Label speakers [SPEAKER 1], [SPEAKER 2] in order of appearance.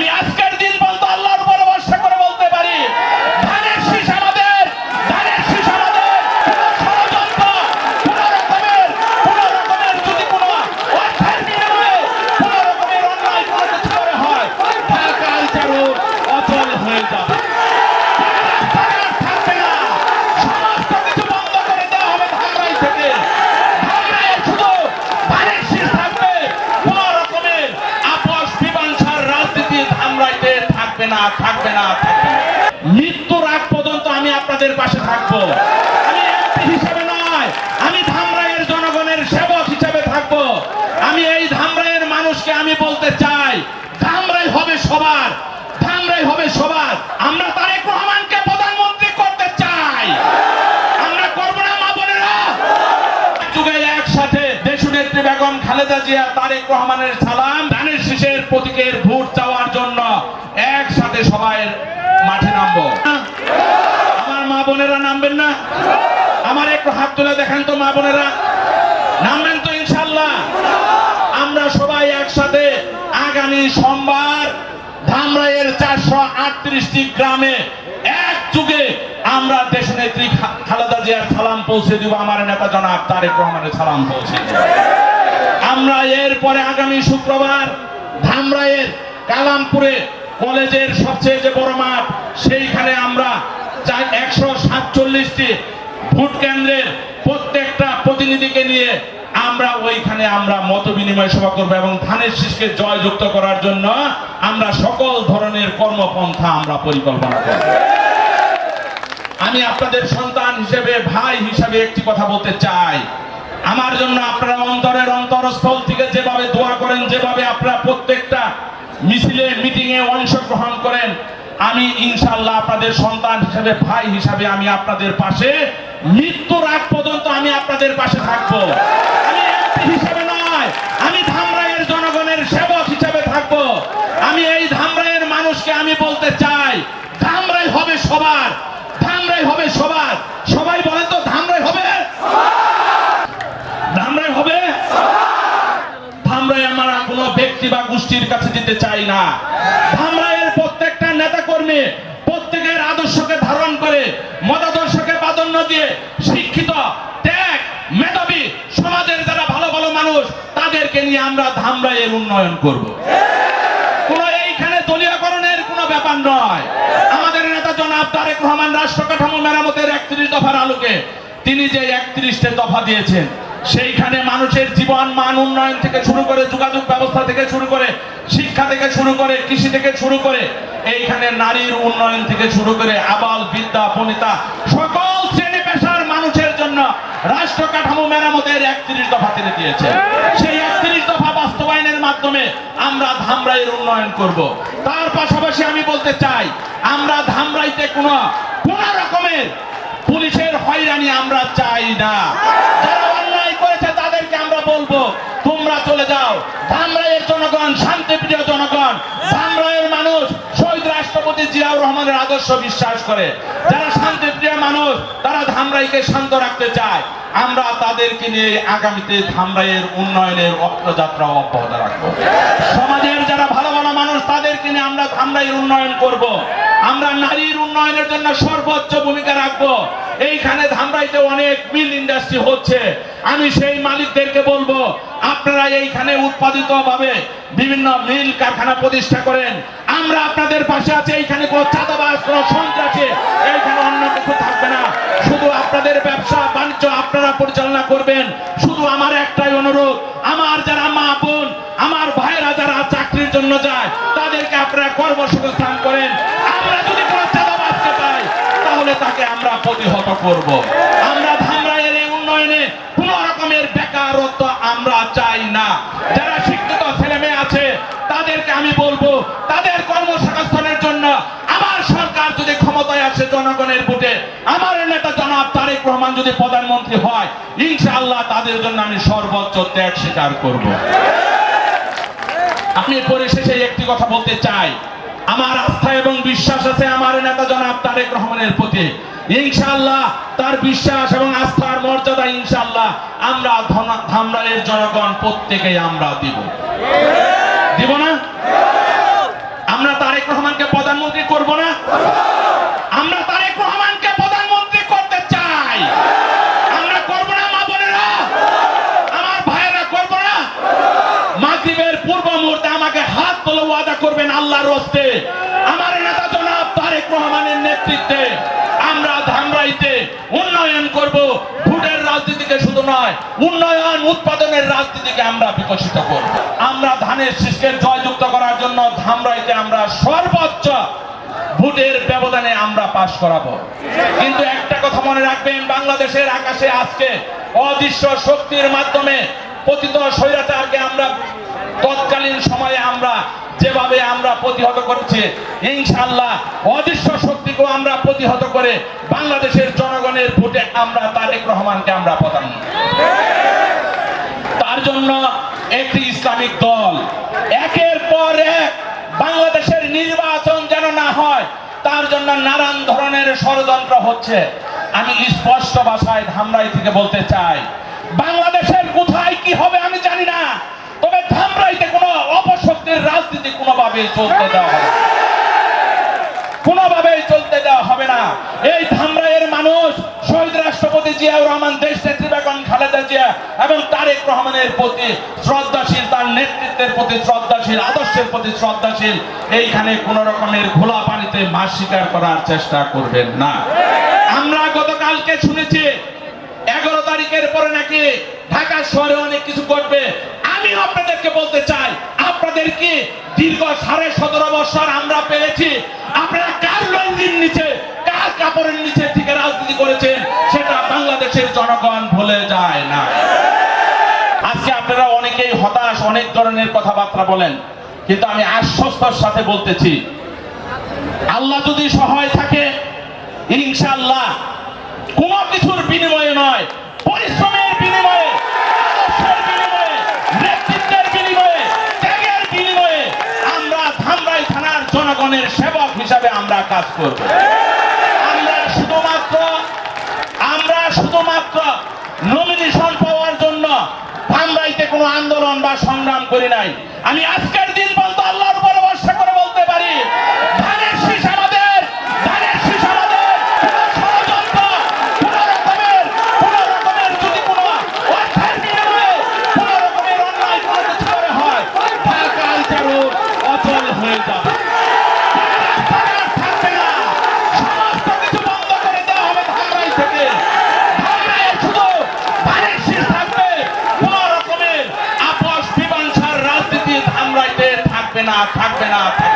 [SPEAKER 1] আমি আজকের দিন পর্যন্ত আল্লাহর উপরে ভরসা করে বলতে পারি ধানের শীষ আমাদের ধানের শীষ আমাদের কোনো ষড়যন্ত্র কোনো রকমের কোনো রকমের যদি কোনো অর্থের বিনিময়ে কোনো রকমের অন্যায় কোনো কিছু করে হয় ঢাকা আলচারও অচল হয়ে যাবে রাস্তাঘাট থাকবে না সমস্ত কিছু বন্ধ করে দেওয়া হবে ধামরাই থেকে ধামরাইয়ে শুধু ধানের শীষ থাকবে কোনো রকমের আপোষ মীমাংসার রাজনীতি ধামরাইতে থাকবে না, থাকবে না, থাকবে মৃত্যুর আগ পর্যন্ত আমি আপনাদের পাশে থাকব। আমি এমপি হিসেবে নয়, আমি ধামরাইয়ের জনগণের সেবক হিসেবে থাকব। আমি এই ধামরাইয়ের মানুষকে আমি বলতে চাই, ধামরাই হবে সবার, ধামরাই হবে সবার। আমরা তারেক রহমানকে প্রধানমন্ত্রী করতে চাই। আমরা করব না, মা বোনেরা। যুগে একসাথে দেশনেত্রী বেগম খালেদা জিয়া, তারেক রহমানের সালাম। ধানের শীষের প্রতীকের ভোট চাওয়ার জন্য একসাথে মাঠে নামবো। আমার মা বোনেরা নামবেন না। আমার একটু হাত তুলে দেখেন তো মা বোনেরা। নামবেন তো ইনশাল্লাহ আমরা সবাই একসাথে আগামী সোমবার ধামরাইয়ের চারশো আটত্রিশটি গ্রামে এক যুগে আমরা দেশ নেত্রী খালেদা জিয়ার সালাম পৌঁছে দিব। আমার নেতা জনাব তারেক রহমানের সালাম পৌঁছে আমরা এরপরে আগামী শুক্রবার ধামরাইয়ের কালামপুরে কলেজের সবচেয়ে যে বড় মাঠ, সেইখানে আমরা একশো সাতচল্লিশটি ভোট কেন্দ্রের প্রত্যেকটা প্রতিনিধিকে নিয়ে আমরা ওইখানে আমরা মত বিনিময় সভা করব এবং ধানের শীষকে জয়যুক্ত করার জন্য আমরা সকল ধরনের কর্মপন্থা আমরা পরিকল্পনা করব। আমি আপনাদের সন্তান হিসেবে, ভাই হিসেবে একটি কথা বলতে চাই। আমার জন্য আপনারা অন্তরের অন্তরস্থল থেকে যেভাবে দোয়া করেন, যেভাবে আপনারা প্রত্যেকটা মিছিলে মিটিং এ অংশগ্রহণ করেন। আমি ইনশাল্লাহ আপনাদের সন্তান হিসেবে, ভাই হিসাবে আমি আপনাদের পাশে। মৃত্যুর আগ পর্যন্ত আমি আপনাদের পাশে থাকব। আমি হিসেবে নয়, আমি ধামরাইয়ের জনগণের সেবক হিসেবে থাকব। আমি এই ধামরাইয়ের মানুষকে আমি বলতে চাই, ধামরাই হবে সবার, ধামরাই হবে সবার। সবাই বলেন তো ধামরাই হবে ধামরাই হবে ধামরাই আমার কোনো ব্যক্তি বা গোষ্ঠীর কাছে যেতে চাই না। ধামরাইয়ের প্রত্যেকটা নেতা কর্মী প্রত্যেকের আদর্শকে ধারণ করে, মতাদর্শকে প্রাধান্য দিয়ে শিক্ষিত, ত্যাগ, মেধাবী সমাজের যারা ভালো ভালো মানুষ, তাদেরকে নিয়ে আমরা ধামরাইয়ের উন্নয়ন করব। কোন এইখানে দলীয়করণের কোনো ব্যাপার নয়। আমাদের নেতা জনাব তারেক রহমান রাষ্ট্র কাঠামো মেরামতের একত্রিশ দফার আলোকে তিনি যে একত্রিশটা দফা দিয়েছেন সেইখানে মানুষের জীবন, মান, উন্নয়ন থেকে শুরু করে যোগাযোগ ব্যবস্থা থেকে শুরু করে শিক্ষা থেকে শুরু করে কৃষি থেকে শুরু করে এইখানে নারীর উন্নয়ন থেকে শুরু করে আবাল বিদ্যা বনিতা, সকল শ্রেণি পেশার মানুষের জন্য রাষ্ট্র কাঠামো মেরামতের একত্রিশ দফা তিনি দিয়েছেন। সেই একত্রিশ দফা বাস্তবায়নের মাধ্যমে আমরা ধামরাইয়ের উন্নয়ন করব। তার পাশাপাশি আমি বলতে চাই, আমরা ধামরাইতে কোনো, কোন রকমের পুলিশের হয়রানি আমরা চাই না। বলব, তোমরা চলে যাও। ধামরাইয়ের জনগণ, শান্তিপ্রিয় জনগণ ধামরাইয়ের মানুষ, শহীদ রাষ্ট্রপতি জিয়াউর রহমানের আদর্শ বিশ্বাস করে। যারা শান্তিপ্রিয় মানুষ, তারা ধামরাইকে শান্ত রাখতে চায়। আমরা তাদেরকে নিয়ে আগামীতে ধামরাইয়ের উন্নয়নের অগ্রযাত্রা অব্যাহত রাখব। সমাজের যারা ভালো ভালো মানুষ, তাদেরকে নিয়ে আমরা ধামরাইয়ের উন্নয়ন করব। আমরা নারীর উন্নয়নের জন্য সর্বোচ্চ ভূমিকা রাখব। এইখানে ধামরাইতে অনেক মিল ইন্ডাস্ট্রি হচ্ছে। আমি সেই মালিকদেরকে বলব, আপনারা এইখানে উৎপাদিত ভাবে বিভিন্ন মিল কারখানা প্রতিষ্ঠা করেন। আমরা আপনাদের পাশে আছে, এইখানে কোনো চাঁদাবাজ, কোনো সন্ত্রাসী, এইখানে অন্য কিছু থাকবে না। শুধু আপনাদের ব্যবসা, বাণিজ্য আপনারা পরিচালনা করবেন। শুধু আমার একটাই অনুরোধ, আমার যারা মা বোন, আমার ভাইরা যারা চাকরির জন্য যায়, তাদেরকে আপনারা কর্মসংস্থান করেন আমরা যদি কোনো চাঁদাবাজকে পাই তাহলে তাকে আমরা প্রতিহত করব। আমরা ধামরাইয়ের এই উন্নয়নে কোন রকমের বেকারত্ব আমরা চাই না। যারা শিক্ষিত ছেলে মেয়ে আছে, তাদেরকে আমি বলব, তাদের কর্মসংস্থানের জন্য আমার সরকার যদি ক্ষমতায় আসে জনগণের ভোটে, আমার নেতা জনাব তারেক রহমান যদি প্রধানমন্ত্রী হয়, ইনশাআল্লাহ তাদের জন্য আমি সর্বোচ্চ ত্যাগ স্বীকার করব। আমি পরিশেষে একটি কথা বলতে চাই। আমার আস্থা এবং বিশ্বাস আছে আমার নেতা জনাব তারেক রহমানের প্রতি। ইনশাল্লাহ তার বিশ্বাস এবং আস্থার মর্যাদা ইনশাল্লাহ আমরা ধামরালের জনগণ প্রত্যেকেই আমরা দিব। দিব না? আমরা তারেক রহমানকে প্রধানমন্ত্রী করব না? আমরা তারেক রহমানকে প্রধানমন্ত্রী করতে চাই। আমরা করব না, মা বোনেরা? আমার ভাইয়েরা করব না? মাগরিবের পূর্ব মুহূর্তে আমাকে হাত তোলে ওয়াদা করবেন আল্লাহর রস্তে। আমার নেতা জনাব তারেক রহমানের নেতৃত্বে। উন্নয়ন করব, ভোটের রাজনীতিকে শুধু নয়, উন্নয়ন উৎপাদনের রাজনীতিকে আমরা বিকশিত করব। আমরা ধানের শীষকে জয়যুক্ত করার জন্য ধামরাইতে আমরা সর্বোচ্চ ভোটের ব্যবধানে আমরা পাশ করাবো। কিন্তু একটা কথা মনে রাখবেন, বাংলাদেশের আকাশে আজকে অদৃশ্য শক্তির মাধ্যমে পতিত স্বৈরাচারকে আমরা তৎকালীন সময়ে আমরা যেভাবে আমরা প্রতিহত করছি ইনশাল্লাহ অদৃশ্য শক্তিকেও আমরা প্রতিহত করে বাংলাদেশের জনগণের ভোটে আমরা তারেক রহমানকে আমরা প্রদান তার জন্য একটি ইসলামিক দল, একের পর এক বাংলাদেশের নির্বাচন যেন না হয়, তার জন্য নানান ধরনের ষড়যন্ত্র হচ্ছে। আমি স্পষ্ট ভাষায় ধামরাই থেকে বলতে চাই, বাংলাদেশের কোথায় কি হবে আমি জানি না। তবে ধামরাইতে কোনো অপশক্তির রাজনীতি কোনোভাবে চলতে দেওয়া হবে। কোনোভাবেই চলতে দেওয়া হবে না। এই ধামরাইয়ের মানুষ শহীদ রাষ্ট্রপতি জিয়াউর রহমান, দেশ নেত্রী খালেদা জিয়া এবং তারেক রহমানের প্রতি শ্রদ্ধাশীল, তার নেতৃত্বের প্রতি শ্রদ্ধাশীল, আদর্শের প্রতি শ্রদ্ধাশীল, এইখানে কোন রকমের ঘোলা পানিতে মাছ শিকার করার চেষ্টা করবেন না। আমরা গতকালকে শুনেছি, এগারো তারিখের পরে নাকি ঢাকা শহরে অনেক কিছু করবে আমি আপনাদেরকে বলতে চাই আপনাদেরকে দীর্ঘ সাড়ে সতেরো বছর আমরা পেয়েছি আপনারা কার লঙ্গির নিচে, কার কাপড়ের নিচে থেকে রাজনীতি করেছেন? সেটা বাংলাদেশের জনগণ ভুলে যায় না। আজকে আপনারা অনেকেই হতাশ, অনেক ধরনের কথাবার্তা বলেন, কিন্তু আমি আশ্বস্তর সাথে বলতেছি, আল্লাহ যদি সহায় থাকে ইনশাল্লাহ কোন কিছুর বিনিময়ে নয় পরিশ্রমের বিনিময়ে আদর্শের বিনিময়ে নেতৃত্বের বিনিময়ে ত্যাগের বিনিময়ে আমরা ধামরাই থানার জনগণের সেবক হিসাবে আমরা কাজ করব। আমরা শুধুমাত্র আমরা শুধুমাত্র নমিনেশন পাওয়ার জন্য ধামরাইতে কোনো আন্দোলন বা সংগ্রাম করি নাই। আমি আজকের দিন পর্যন্ত আল্লাহর উপর ভরসা করে বলতে পারি ধানের শীষ আমাদের ধানের শীষ আমাদের কোনো ষড়যন্ত্র কোনো রকমের কোনো রকমের যদি কোনো অর্থের বিনিময়ে কোনো রকমের অন্যায় কোনো কিছু করে হয় ঢাকা আইচারও অচল হয়ে যাবে রাস্তাঘাট থাকবে না। সমস্ত কিছু বন্ধ করে দেওয়া হবে ধামরাই থেকে। ধামরাইয়ে শুধু ধানের শীষ থাকবে। কোনো রকমের আপোষ মীমাংসার রাজনীতি ধামরাইতে থাকবে না থাকবে না থাকবে